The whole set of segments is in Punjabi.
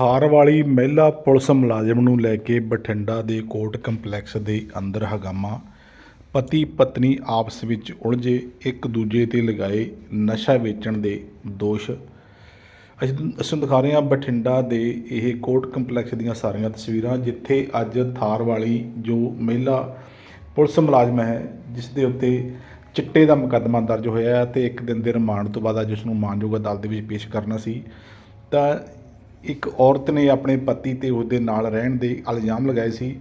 ਥਾਰ ਵਾਲੀ ਮਹਿਲਾ ਪੁਲਿਸ ਮੁਲਾਜ਼ਮ ਨੂੰ ਲੈ ਕੇ ਬਠਿੰਡਾ ਦੇ ਕੋਰਟ ਕੰਪਲੈਕਸ ਦੇ ਅੰਦਰ ਹਗਾਮਾ। ਪਤੀ ਪਤਨੀ ਆਪਸ ਵਿੱਚ ਉਲਝੇ, ਇੱਕ ਦੂਜੇ ਤੇ ਲਗਾਏ ਨਸ਼ਾ ਵੇਚਣ ਦੇ ਦੋਸ਼। ਅਸੀਂ ਅਸੀਂ ਦਿਖਾ ਰਹੇ ਹਾਂ ਬਠਿੰਡਾ ਦੇ ਇਹ ਕੋਰਟ ਕੰਪਲੈਕਸ ਦੀਆਂ ਸਾਰੀਆਂ ਤਸਵੀਰਾਂ, ਜਿੱਥੇ ਅੱਜ ਥਾਰ ਵਾਲੀ ਜੋ ਮਹਿਲਾ ਪੁਲਿਸ ਮੁਲਾਜ਼ਮ ਹੈ, ਜਿਸ ਦੇ ਉੱਤੇ ਚਿੱਟੇ ਦਾ ਮੁਕੱਦਮਾ ਦਰਜ ਹੋਇਆ ਹੈ ਤੇ ਇੱਕ ਦਿਨ ਦੇ ਰਿਮਾਂਡ ਤੋਂ ਬਾਅਦ ਅੱਜ ਉਸ ਨੂੰ ਮਾਨਯੋਗ ਅਦਾਲਤ ਦੇ ਵਿੱਚ ਪੇਸ਼ ਕਰਨਾ ਸੀ। ਤਾਂ ਇੱਕ ਔਰਤ ਨੇ ਆਪਣੇ ਪਤੀ ਤੇ ਉਹਦੇ ਨਾਲ ਰਹਿਣ ਦੇ ਇਲਜ਼ਾਮ ਲਗਾਏ ਸੀ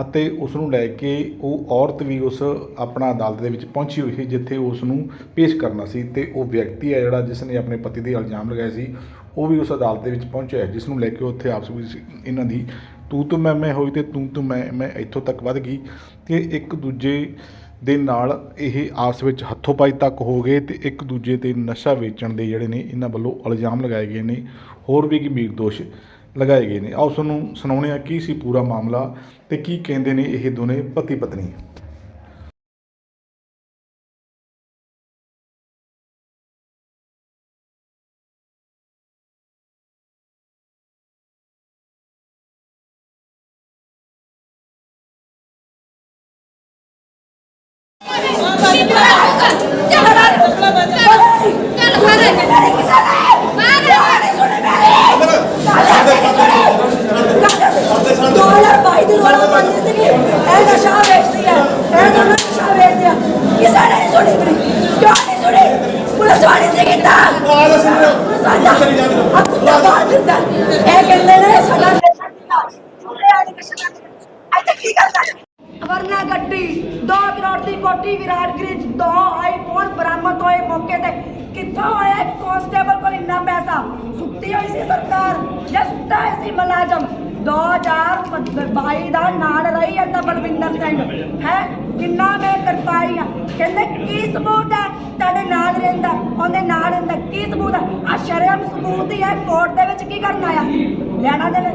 ਅਤੇ ਉਸ ਨੂੰ ਲੈ ਕੇ ਉਹ ਔਰਤ ਵੀ ਉਸ ਆਪਣਾ ਅਦਾਲਤ ਦੇ ਵਿੱਚ ਪਹੁੰਚੀ ਹੋਈ ਸੀ, ਜਿੱਥੇ ਉਸ ਨੂੰ ਪੇਸ਼ ਕਰਨਾ ਸੀ ਤੇ ਉਹ ਵਿਅਕਤੀ ਹੈ ਜਿਹੜਾ ਜਿਸ ਨੇ ਆਪਣੇ ਪਤੀ ਦੇ ਇਲਜ਼ਾਮ ਲਗਾਏ ਸੀ, ਉਹ ਵੀ ਉਸ ਅਦਾਲਤ ਦੇ ਵਿੱਚ ਪਹੁੰਚਿਆ ਜਿਸ ਨੂੰ ਲੈ ਕੇ ਉੱਥੇ ਆਪਸ ਵਿੱਚ ਇਹਨਾਂ ਦੀ ਤੂੰ ਤੂੰ ਮੈਂ ਮੈਂ ਹੋਈ ਤੇ ਤੂੰ ਤੂੰ ਮੈਂ ਮੈਂ ਇੱਥੋਂ ਤੱਕ ਵੱਧ ਗਈ ਤੇ ਇੱਕ ਦੂਜੇ ਦੇ ਨਾਲ ਇਹ ਆਪਸ ਵਿੱਚ ਹੱਥੋਂ ਪਾਈ ਤੱਕ ਹੋ ਗਏ ਤੇ ਇੱਕ ਦੂਜੇ ਤੇ ਨਸ਼ਾ ਵੇਚਣ ਦੇ ਜਿਹੜੇ ਨੇ ਇਹਨਾਂ ਵੱਲੋਂ ਇਲਜ਼ਾਮ ਲਗਾਏ ਗਏ ਨੇ। ਹੋਰ ਵੀ ਗੰਭੀਰ ਦੋਸ਼ ਲਗਾਏ ਗਏ ਨੇ। ਆਓ ਤੁਹਾਨੂੰ ਸੁਣਾਉਂਦੇ ਆ ਕੀ ਸੀ ਪੂਰਾ ਮਾਮਲਾ ਤੇ ਕੀ ਕਹਿੰਦੇ ਨੇ ਇਹ ਦੋਨੇ ਪਤੀ ਪਤਨੀ ਦੀ ਰੋਲਾ ਪਾਉਂਦੀ ਸੀਗੀ ਇਹ ਨਸ਼ਾ ਵੇਚਦੀ ਹੈ ਇਹ ਦੋਨੋਂ ਨਸ਼ਾ ਵੇਚਦੇ ਆ ਕਿਸੇ ਨੇ ਨਹੀਂ ਸੁਣੀ ਮੇਰੀ ਕਿਉਂ ਨਹੀਂ ਸੁਣੀ ਪੁਲਿਸ ਵਾਲੀ ਸੀ ਕੀਤਾ ਪੁਲਿਸ ਵਾਲਾ ਆ ਕੁੱਤਾ ਬਾਹਰ ਫਿਰਦਾ ਇਹ ਕਹਿੰਦੇ ਨੇ ਸਾਡਾ ਨਸ਼ਾ ਕੀਤਾ ਛੋਟੇ ਵਾਲੀ ਨਸ਼ਾ ਕਰਦਾ ਅੱਜ ਤੱਕ ਕੀ ਕਰਦਾ ਵਰਨਾ ਗੱਡੀ 2 ਕਰੋੜ ਦੀ ਕੋਠੀ, ਵਿਰਾਟ ਗ੍ਰਿਜ, ਦੋ ਆਈਫੋਨ ਬਰਾਮਦ ਹੋਏ ਮੌਕੇ ਤੇ। ਕਿੱਥੋਂ ਹੋਇਆ ਕਾਂਸਟੇਬਲ ਕੋਲ ਇੰਨਾ ਪੈਸਾ? ਸੁੱਤੀ ਹੋਈ ਸੀ ਸਰਕਾਰ, ਜਾਂ ਸੁੱਤਾ ਹੋਇਆ ਸੀ ਮੁਲਾਜ਼ਮ? 2022 ਦਾ ਨਾਲ ਰਹੀ ਹੈ ਤਾਂ ਬਲਵਿੰਦਰ ਸਿੰਘ। ਹੈ? ਕਿੰਨਾ ਮੈਂ ਕਰਤਾਈ ਆ। ਕਹਿੰਦੇ, ਕੀ ਸਬੂਤ ਹੈ? ਤੁਹਾਡੇ ਨਾਲ ਰਹਿੰਦਾ, ਉਹਦੇ ਨਾਲ ਰਹਿੰਦਾ, ਕੀ ਸਬੂਤ ਹੈ? ਆ ਸ਼ਰਮ ਸਬੂਤ ਹੀ ਹੈ ਕੋਰਟ ਦੇ ਵਿੱਚ ਕੀ ਕਰਨ ਆਇਆ ਸੀ? ਲੈਣਾ ਦੇ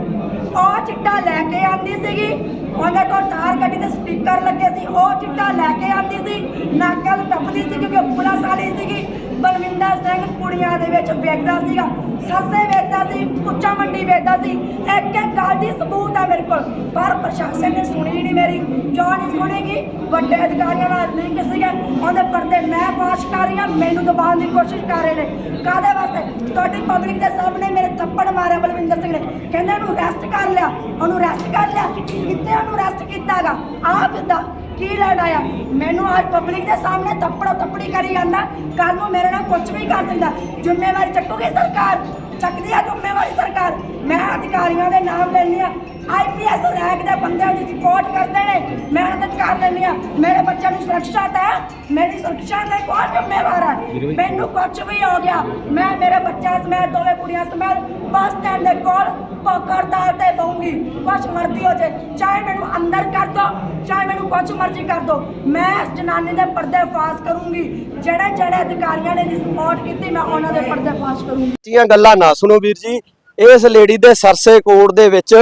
ਉਹ ਚਿੱਟਾ ਲੈ ਕੇ ਆਂਦੀ ਸੀਗੀ ਉਹਨਾਂ ਕੋਲ ਤਾਰ ਗੱਡੀ ਦੇ ਸਪੀਕਰ ਲੱਗੇ ਸੀ, ਉਹ ਚਿੱਟਾ ਲੈ ਕੇ ਆਉਂਦੀ ਸੀ ਨਾਕਲ ਟੱਪਦੀ ਸੀ ਕਿਉਂਕਿ ਪੁਲਿਸ ਵਾਲੀ ਸੀਗੀ। ਬਲਵਿੰਦਰ ਸਿੰਘ ਕੁੜੀਆਂ ਦੇ ਵਿੱਚ ਵੇਚਦਾ ਸੀਗਾ ਸਰਸੇ ਵੇਚਦਾ ਸੀ ਪੁੱਚਾ ਮੰਡੀ ਵੇਚਦਾ ਸੀ, ਇੱਕ ਇੱਕ ਗੱਲ ਦੀ ਸਬੂਤ ਹੈ ਮੇਰੇ ਕੋਲ, ਪਰ ਪ੍ਰਸ਼ਾਸਨ ਨੇ ਸੁਣੀ ਨਹੀਂ ਮੇਰੀ ਕਿਉਂ ਨਹੀਂ ਸੁਣੇਗੀ, ਵੱਡੇ ਅਧਿਕਾਰੀਆਂ ਨਾਲ ਲਿੰਕ ਸੀਗੇ, ਉਹਦੇ ਪਰਦੇ ਮੈਂ ਪਾਸ਼ ਕਰ ਰਹੀ ਹਾਂ, ਮੈਨੂੰ ਦਬਾਉਣ ਦੀ ਕੋਸ਼ਿਸ਼ ਕਰ ਰਹੇ ਨੇ। ਕਾਦੇ ਵਾਸਤੇ? ਤੁਹਾਡੀ ਪਬਲਿਕ ਦੇ ਸਾਹਮਣੇ ਮੇਰੇ ਥੱਪੜ ਮਾਰਿਆ ਬਲਵਿੰਦਰ ਸਿੰਘ ਨੇ। ਕਹਿੰਦੇ ਉਹਨੂੰ ਰੈਸਟ ਕਰ ਲਿਆ, ਉਹਨੂੰ ਰੈਸਟ ਕਰ ਲਿਆ, ਕਿੱਥੇ ਉਹਨੂੰ ਅਰੈਸਟ ਕੀਤਾਗਾ? ਆਹ ਕਿੱਦਾਂ ਕੀ ਲੈਣ ਆਇਆ? ਮੈਨੂੰ ਅੱਜ ਪਬਲਿਕ ਦੇ ਸਾਹਮਣੇ ਥੱਪੜੋ ਥੱਪੜੀ ਕਰੀ ਜਾਂਦਾ। ਕੱਲ ਨੂੰ ਮੇਰੇ ਨਾਲ ਕੁਝ ਵੀ ਕਰ ਦਿੰਦਾ। ਜ਼ਿੰਮੇਵਾਰੀ ਚੱਕੂਗੀ ਸਰਕਾਰ। ਚੱਕਦੀ ਆ ਜ਼ਿੰਮੇਵਾਰੀ ਸਰਕਾਰ। ਮੈਂ ਅਧਿਕਾਰੀਆਂ ਦੇ ਨਾਮ ਲੈਂਦੀ ਆ। ਆਈਪੀਐਸ ਰੈਂਕ ਦੇ ਬੰਦਿਆਂ ਦੀ ਸਪੋਰਟ ਕਰਦੇ ਨੇ। ਮੈਂ ਉਹਨਾਂ ਤੇ ਕਰ ਲੈਂਦੀ ਆ। ਮੇਰੇ ਬੱਚਿਆਂ ਦੀ ਸੁਰੱਖਿਆ ਤੇ ਮੇਰੀ ਸੁਰੱਖਿਆ ਤੇ ਕੌਣ ਜ਼ਿੰਮੇਵਾਰ ਹੈ ਮੈਨੂੰ ਕੁਝ ਵੀ ਹੋ ਗਿਆ। ਮੈਂ ਮੇਰੇ ਬੱਚਿਆਂ ਸਮੇਤ ਦੋਵੇਂ ਕੁੜੀਆਂ ਸਮੇਤ ਬੱਸ ਸਟੈਂਡ ਦੇ ਕੋਲ ਪਕੜਦਾਰ ਤੇ ਬਹੂੰਗੀ ਕੁਛ ਮਰਜ਼ੀ ਹੋ ਜੇ, ਚਾਹੇ ਮੈਨੂੰ ਅੰਦਰ ਕਰ ਦੋ, ਚਾਹੇ ਮੈਨੂੰ ਕੁਛ ਮਰਜ਼ੀ ਕਰ ਦੋ, ਮੈਂ ਇਸ ਜਨਾਨੀ ਦੇ ਪਰਦੇ ਫਾਸ ਕਰੂੰਗੀ। ਜਿਹੜੇ ਜਿਹੜੇ ਅਧਿਕਾਰੀਆਂ ਨੇ ਦੀ ਕੀਤੀ, ਮੈਂ ਉਹਨਾਂ ਦੇ ਪਰਦੇ ਫਾਸ ਕਰੂੰਗੀ। ਦੀਆਂ ਗੱਲਾਂ ਨਾ ਸੁਣੋ ਵੀਰ ਜੀ, ਇਸ ਲੇਡੀ ਦੇ ਸਰਸੇ ਕੋਰਟ ਦੇ ਵਿੱਚ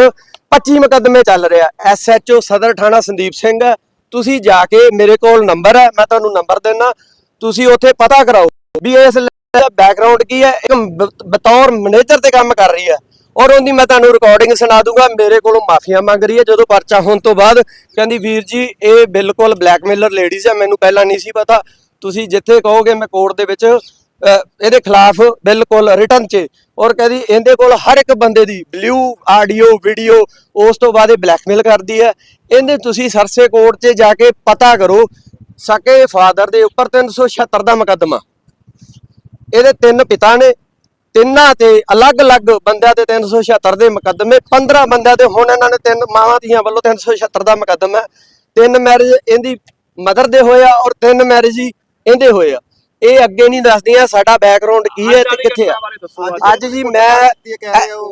25 ਮੁਕੱਦਮੇ ਚੱਲ ਰਿਹਾ ਐਸਐਚਓ ਸਦਰ ਥਾਣਾ ਸੰਦੀਪ ਸਿੰਘ ਤੁਸੀਂ ਜਾ ਕੇ ਮੇਰੇ ਕੋਲ ਨੰਬਰ ਹੈ, ਮੈਂ ਤੁਹਾਨੂੰ ਨੰਬਰ ਦੇਣਾ ਤੁਸੀਂ ਉੱਥੇ ਪਤਾ ਕਰਾਓ ਵੀ ਇਸ ਦਾ ਬੈਕਗ੍ਰਾਉਂਡ ਕੀ ਹੈ? ਇੱਕ ਬਤੌਰ ਮੈਨੇਜਰ ਤੇ ਕੰਮ ਕਰ ਰਹੀ ਹੈ। ਔਰ ਉਹਦੀ ਮੈਂ ਤੁਹਾਨੂੰ ਰਿਕਾਰਡਿੰਗ ਸੁਣਾ ਦੂੰਗਾ। ਮੇਰੇ ਕੋਲੋਂ ਮਾਫੀਆਂ ਮੰਗ ਰਹੀ ਹੈ। ਜਦੋਂ ਪਰਚਾ ਹੋਣ ਤੋਂ ਬਾਅਦ ਕਹਿੰਦੀ, ਵੀਰ ਜੀ, ਇਹ ਬਿਲਕੁਲ ਬਲੈਕਮੇਲਰ ਲੇਡੀਜ਼ ਹੈ। ਮੈਨੂੰ ਪਹਿਲਾਂ ਨਹੀਂ ਸੀ ਪਤਾ। ਤੁਸੀਂ ਜਿੱਥੇ ਕਹੋਗੇ ਮੈਂ ਕੋਰਟ ਦੇ ਵਿੱਚ ਇਹਦੇ ਖਿਲਾਫ ਬਿਲਕੁਲ ਰਿਟਰਨ 'ਚ। ਔਰ ਕਹਿੰਦੀ, ਇਹਦੇ ਕੋਲ ਹਰ ਇੱਕ ਬੰਦੇ ਦੀ ਬਲੂ ਆਡੀਓ ਵੀਡੀਓ ਉਸ ਤੋਂ ਬਾਅਦ ਇਹ ਬਲੈਕਮੇਲ ਕਰਦੀ ਹੈ। ਇਹਦੇ ਤੁਸੀਂ ਸਰਸੇ ਕੋਰਟ 'ਚ ਜਾ ਕੇ ਪਤਾ ਕਰੋ, ਸਕੇ ਫਾਦਰ ਦੇ ਉੱਪਰ 376 ਦਾ ਮੁਕੱਦਮਾ। ਇਹਦੇ ਤਿੰਨ ਪਿਤਾ ਨੇ, ਤਿੰਨਾਂ ਤੇ ਅਲੱਗ-ਅਲੱਗ ਬੰਦਿਆਂ ਤੇ 376 ਦੇ ਮੁਕੱਦਮੇ 15 ਬੰਦਿਆਂ ਤੇ ਹੁਣ ਇਹਨਾਂ ਨੇ ਤਿੰਨ ਮਾਵਾਂ ਧੀਆਂ ਵੱਲੋਂ 376 ਦਾ ਮੁਕੱਦਮਾ ਹੈ। ਤਿੰਨ ਮੈਰਿਜ ਇਹਦੀ ਮਦਰ ਦੇ ਹੋਇਆ ਔਰ ਤਿੰਨ ਮੈਰਿਜ ਹੀ ਇਹਦੇ ਹੋਏ ਇਹ ਅੱਗੇ ਨਹੀਂ ਦੱਸਦੀਆਂ ਸਾਡਾ ਬੈਕਗ੍ਰਾਉਂਡ ਕੀ ਹੈ ਤੇ ਕਿੱਥੇ ਆ। ਅੱਜ ਜੀ ਮੈਂ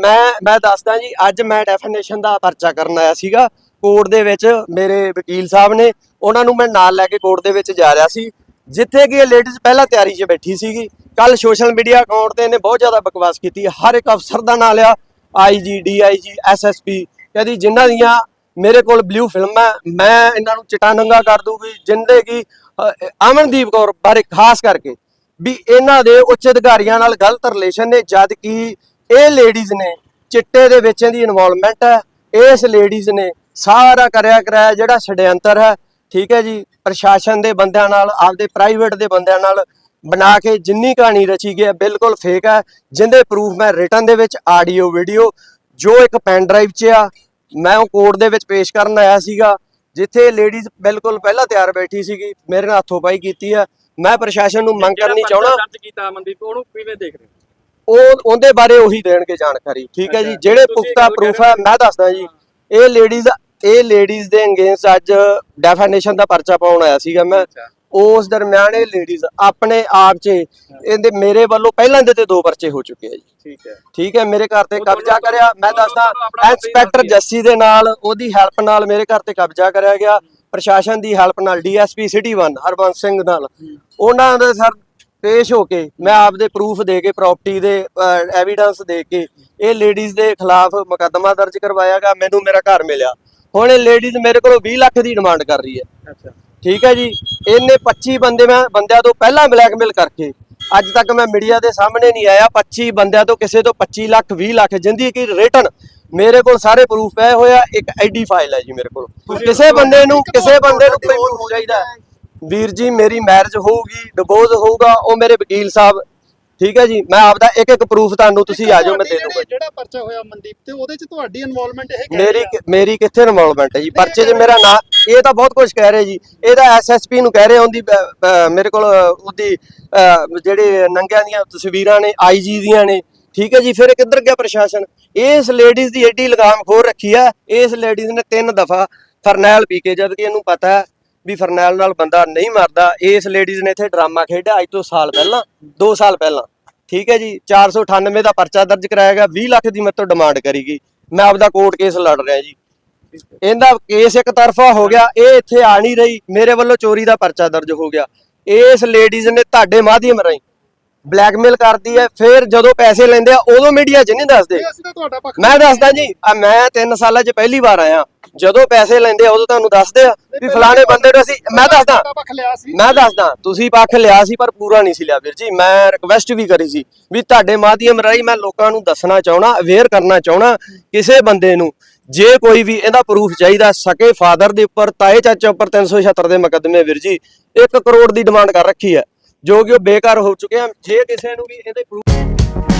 ਮੈਂ ਮੈਂ ਦੱਸਦਾ ਜੀ, ਅੱਜ ਮੈਂ ਡੈਫੀਨੇਸ਼ਨ ਦਾ ਪਰਚਾ ਕਰਨ ਆਇਆ ਸੀਗਾ। ਕੋਰਟ ਦੇ ਵਿੱਚ ਮੇਰੇ ਵਕੀਲ ਸਾਹਿਬ ਨੇ, ਉਹਨਾਂ ਨੂੰ ਮੈਂ ਨਾਲ ਲੈ ਕੇ ਕੋਰਟ ਦੇ ਵਿੱਚ ਜਾ ਰਿਹਾ ਸੀ। ਜਿੱਥੇ ਕਿ ਇਹ ਲੇਡੀਜ਼ ਪਹਿਲਾਂ ਤਿਆਰੀ 'ਚ ਬੈਠੀ ਸੀਗੀ। ਕੱਲ ਸੋਸ਼ਲ ਮੀਡੀਆ ਅਕਾਊਂਟ ਤੇ ਇਹਨੇ ਬਹੁਤ ਜ਼ਿਆਦਾ ਬਕਵਾਸ ਕੀਤੀ ਹਰ ਇੱਕ ਅਫਸਰ ਦਾ ਨਾਂ ਲਿਆ ਆਈਜੀ ਡੀਆਈਜੀ ਐਸਐਸਪੀ ਕਹਿੰਦੀ ਜਿਨ੍ਹਾਂ ਦੀਆਂ ਮੇਰੇ ਕੋਲ ਬਲੂ ਫਿਲਮ ਹੈ, ਮੈਂ ਇਹਨਾਂ ਨੂੰ ਚਿੱਟਾ ਨੰਗਾ ਕਰ ਦੂੰਗੀ, ਜਿੰਦੇ ਕੀ ਅਮਨਦੀਪ ਕੌਰ ਬਾਰੇ ਖਾਸ ਕਰਕੇ ਵੀ ਇਹਨਾਂ ਦੇ ਉੱਚ ਅਧਿਕਾਰੀਆਂ ਨਾਲ ਗਲਤ ਰਿਲੇਸ਼ਨ ਨੇ, ਜਦ ਕਿ ਇਹ ਲੇਡੀਜ਼ ਨੇ ਚਿੱਟੇ ਦੇ ਵਿੱਚ ਇਹਦੀ ਇਨਵੋਲਵਮੈਂਟ ਹੈ। ਇਸ ਲੇਡੀਜ਼ ਨੇ ਸਾਰਾ ਕਰਿਆ ਕਰਾਇਆ ਜਿਹੜਾ ਛੜਯੰਤਰ ਹੈ, ਠੀਕ ਹੈ ਜੀ, ਪ੍ਰਸ਼ਾਸਨ ਦੇ ਬੰਦਿਆਂ ਨਾਲ, ਆਪਦੇ ਪ੍ਰਾਈਵੇਟ ਦੇ ਬੰਦਿਆਂ ਨਾਲ ਬਣਾ ਕੇ ਜਿੰਨੀ ਕਹਾਣੀ ਰਚੀ ਗਈ ਹੈ ਬਿਲਕੁਲ ਫੇਕ ਹੈ। ਜਿੰਦੇ ਪ੍ਰੂਫ ਮੈਂ ਰਿਟਨ ਦੇ ਵਿੱਚ ਆਡੀਓ ਵੀਡੀਓ ਜੋ ਇੱਕ ਪੈਨ ਡਰਾਈਵ 'ਚ ਆ ਮੈਂ ਉਹ ਕੋਰਟ ਦੇ ਵਿੱਚ ਪੇਸ਼ ਕਰਨ ਆਇਆ ਸੀਗਾ ਜਿੱਥੇ ਲੇਡੀਜ਼ ਬਿਲਕੁਲ ਪਹਿਲਾਂ ਤਿਆਰ ਬੈਠੀ ਸੀਗੀ ਮੇਰੇ ਨਾਲ ਹੱਥੋਂ ਪਾਈ ਕੀਤੀ ਆ ਮੈਂ ਪ੍ਰਸ਼ਾਸਨ ਨੂੰ ਮੰਗ ਕਰਨੀ ਚਾਹਣਾ ਦਰਜ ਕੀਤਾ ਮਨਦੀਪ ਉਹਨੂੰ ਕਿਵੇਂ ਦੇਖ ਰਹੇ ਹੋ? ਉਹ ਉਹਦੇ ਬਾਰੇ ਉਹੀ ਦੇਣਗੇ ਜਾਣਕਾਰੀ ਠੀਕ ਹੈ ਜੀ? ਜਿਹੜੇ ਪੁਖਤਾ ਪ੍ਰੂਫ ਹੈ ਮੈਂ ਦੱਸਦਾ ਜੀ। ਇਹ ਲੇਡੀਜ਼ ਇਹ ਲੇਡੀਜ਼ ਦੇ ਅਗੇਂਸਟ ਅੱਜ ਡੈਫੀਨੇਸ਼ਨ ਦਾ ਪਰਚਾ ਪਾਉਣ ਆਇਆ ਸੀਗਾ ਮੈਂ। ਉਸ ਦਰਮਿਆਨ ਇਹ ਲੇਡੀਜ਼ ਆਪਣੇ ਆਪ 'ਚ ਇਹਦੇ ਮੇਰੇ ਵੱਲੋਂ ਪਹਿਲਾਂ ਦੇ ਤੇ ਦੋ ਪਰਚੇ ਹੋ ਚੁੱਕੇ ਆ ਜੀ। ਠੀਕ ਹੈ। ਠੀਕ ਹੈ ਮੇਰੇ ਘਰ ਤੇ ਕਬਜ਼ਾ ਕਰਿਆ। ਮੈਂ ਦੱਸਦਾ ਇੰਸਪੈਕਟਰ ਜੱਸੀ ਦੇ ਨਾਲ ਉਹਦੀ ਹੈਲਪ ਨਾਲ ਮੇਰੇ ਘਰ ਤੇ ਕਬਜ਼ਾ ਕਰਿਆ ਗਿਆ। ਪ੍ਰਸ਼ਾਸਨ ਦੀ ਹੈਲਪ ਨਾਲ ਡੀਐਸਪੀ ਸਿਟੀ 1 ਹਰਬੰਸ ਸਿੰਘ ਨਾਲ। ਉਹਨਾਂ ਦੇ ਸਰ ਪੇਸ਼ ਹੋ ਕੇ ਮੈਂ ਆਪਦੇ ਪ੍ਰੂਫ ਦੇ ਕੇ ਪ੍ਰਾਪਰਟੀ ਦੇ ਐਵੀਡੈਂਸ ਦੇ ਕੇ ਇਹ ਲੇਡੀਜ਼ ਦੇ ਖਿਲਾਫ ਮੁਕੱਦਮਾ ਦਰਜ ਕਰਵਾਇਆਗਾ ਮੈਨੂੰ ਮੇਰਾ ਘਰ ਮਿਲਿਆ। ਹੁਣ ਇਹ ਲੇਡੀਜ਼ ਮੇਰੇ ਕੋਲੋਂ 20 ਲੱਖ ਦੀ ਡਿਮਾਂਡ ਕਰ ਰਹੀ ਹੈ। ਅੱਛਾ। ਠੀਕ ਹੈ ਜੀ। ਇਹਨੇ 25 ਬੰਦੇ ਮੈਂ ਬੰਦਿਆਂ ਤੋਂ ਪਹਿਲਾਂ ਬਲੈਕਮੇਲ ਕਰਕੇ ਅੱਜ ਤੱਕ ਮੈਂ ਮੀਡੀਆ ਦੇ ਸਾਹਮਣੇ ਨਹੀਂ ਆਇਆ। 25 ਬੰਦਿਆਂ ਤੋਂ ਕਿਸੇ ਤੋਂ 25 ਲੱਖ 20 ਲੱਖ ਜਿੰਦੀ ਕੀ ਰਿਟਨ ਮੇਰੇ ਕੋਲ ਸਾਰੇ ਪ੍ਰੂਫ ਪਏ ਹੋਇਆ ਇੱਕ ਆਈਡੀ ਫਾਈਲ ਹੈ ਜੀ ਮੇਰੇ ਕੋਲ। ਕਿਸੇ ਬੰਦੇ ਨੂੰ ਕਿਸੇ ਬੰਦੇ ਨੂੰ ਕੋਈ ਪ੍ਰੂਫ ਚਾਹੀਦਾ। ਵੀਰ ਜੀ ਮੇਰੀ ਮੈਰਿਜ ਹੋਊਗੀ ਡਿਵੋਰਸ ਹੋਊਗਾ ਉਹ ਮੇਰੇ ਵਕੀਲ ਸਾਹਿਬ ਠੀਕ ਹੈ ਜੀ ਮੈਂ ਆਪਦਾ ਇੱਕ ਇੱਕ ਪ੍ਰੂਫ ਤੁਹਾਨੂੰ ਤੁਸੀਂ ਆ ਜਾਓ ਮੈਂ ਦੇ ਦੂੰਗਾ। ਜਿਹੜਾ ਪਰਚਾ ਹੋਇਆ ਮਨਦੀਪ ਤੇ ਉਹਦੇ ਚ ਤੁਹਾਡੀ ਇਨਵੋਲਵਮੈਂਟ ਇਹ ਮੇਰੀ। ਮੇਰੀ ਕਿੱਥੇ ਇਨਵੋਲਵਮੈਂਟ ਹੈ ਜੀ? ਪਰਚੇ 'ਚ ਮੇਰਾ ਨਾਂ ਇਹ ਤਾਂ ਬਹੁਤ ਕੁਝ ਕਹਿ ਰਹੇ ਜੀ। ਇਹਦਾ ਐਸਐਸਪੀ ਨੂੰ ਕਹਿ ਰਹੇ ਉਹਦੀ ਮੇਰੇ ਕੋਲ ਉਹਦੀ ਜਿਹੜੇ ਨੰਗਿਆਂ ਦੀਆਂ ਤਸਵੀਰਾਂ ਨੇ ਆਈਜੀ ਦੀਆਂ ਨੇ ਠੀਕ ਹੈ ਜੀ? ਫਿਰ ਕਿੱਧਰ ਗਿਆ ਪ੍ਰਸ਼ਾਸਨ? ਇਸ ਲੇਡੀਜ਼ ਦੀ ਐਡੀ ਲਗਾਮ ਖੋਰ ਰੱਖੀ ਆ ਇਸ ਲੇਡੀਜ਼ ਨੇ ਤਿੰਨ ਦਫਾ ਫਰਨੈਲ ਪੀ ਕੇ ਜਦ ਕਿ ਇਹਨੂੰ ਪਤਾ ਵੀ ਫਰਨੈਲ ਨਾਲ ਬੰਦਾ ਨਹੀਂ ਮਰਦਾ। ਇਸ ਲੇਡੀਜ਼ ਨੇ ਇੱਥੇ ਡਰਾਮਾ ਖੇਡਿਆ ਅੱਜ ਤੋਂ ਸਾਲ ਪਹਿਲਾਂ 2 ਸਾਲ ਪਹਿਲਾਂ। ਠੀਕ ਹੈ ਜੀ 498 ਦਾ ਪਰਚਾ ਦਰਜ ਕਰਾਇਆ ਗਿਆ 20 ਲੱਖ ਦੀ ਮੇਰੇ ਤੋਂ ਡਿਮਾਂਡ ਕਰੀ ਗਈ। ਮੈਂ ਆਪਦਾ ਕੋਰਟ ਕੇਸ ਲੜ ਰਿਹਾ ਜੀ। ਇਹਦਾ ਕੇਸ ਇੱਕ ਤਰਫਾ ਹੋ ਗਿਆ ਇਹ ਇੱਥੇ ਆ ਨਹੀਂ ਰਹੀ ਮੇਰੇ ਵੱਲੋਂ ਚੋਰੀ ਦਾ ਪਰਚਾ ਦਰਜ ਹੋ ਗਿਆ। ਇਸ ਲੇਡੀਜ਼ ਨੇ ਤੁਹਾਡੇ ਮਾਧਿਅਮ ਰਾਹੀਂ ਬਲੈਕਮੇਲ ਕਰਦੀ ਹੈ ਫਿਰ ਜਦੋਂ ਪੈਸੇ ਲੈਂਦੇ ਆ ਉਦੋਂ ਮੀਡੀਆ 'ਚ ਨਹੀਂ ਦੱਸਦੇ। ਮੈਂ ਦੱਸਦਾ ਜੀ ਆ ਮੈਂ 3 ਸਾਲਾਂ 'ਚ ਪਹਿਲੀ ਵਾਰ ਆਇਆ। ਜਦੋਂ ਪੈਸੇ ਲੈਂਦੇ ਆ ਉਦੋਂ ਤੁਹਾਨੂੰ ਦੱਸਦੇ ਆ ਵੀ ਫਲਾਣੇ ਬੰਦੇ ਨੂੰ ਅਸੀਂ ਮੈਂ ਦੱਸਦਾ। ਮੈਂ ਦੱਸਦਾ ਤੁਸੀਂ ਪੱਖ ਲਿਆ ਸੀ ਪਰ ਪੂਰਾ ਨਹੀਂ ਸੀ ਲਿਆ ਵੀਰ ਜੀ। ਮੈਂ ਰਿਕਵੈਸਟ ਵੀ ਕਰੀ ਸੀ ਵੀ ਤੁਹਾਡੇ ਮਾਧਿਅਮ ਰਾਹੀਂ ਮੈਂ ਲੋਕਾਂ ਨੂੰ ਦੱਸਣਾ ਚਾਹਣਾ ਅਵੇਅਰ ਕਰਨਾ ਚਾਹਣਾ ਕਿਸੇ ਬੰਦੇ ਨੂੰ। ਜੇ ਕੋਈ ਵੀ ਇਹਦਾ ਪ੍ਰੂਫ ਚਾਹੀਦਾ ਸਕੇ ਫਾਦਰ ਦੇ ਉੱਪਰ ਤਾਏ ਚਾਚੇ ਉੱਪਰ 376 ਦੇ ਮੁਕੱਦਮੇ ਵੀਰ ਜੀ। 1 ਕਰੋੜ ਦੀ ਡਿਮਾਂਡ ਕਰ ਰੱਖੀ ਹੈ ਜੋ ਕਿ ਉਹ ਬੇਕਾਰ ਹੋ ਚੁੱਕੇ ਆ ਜੇ ਕਿਸੇ ਨੂੰ ਵੀ ਇਹਦੇ proof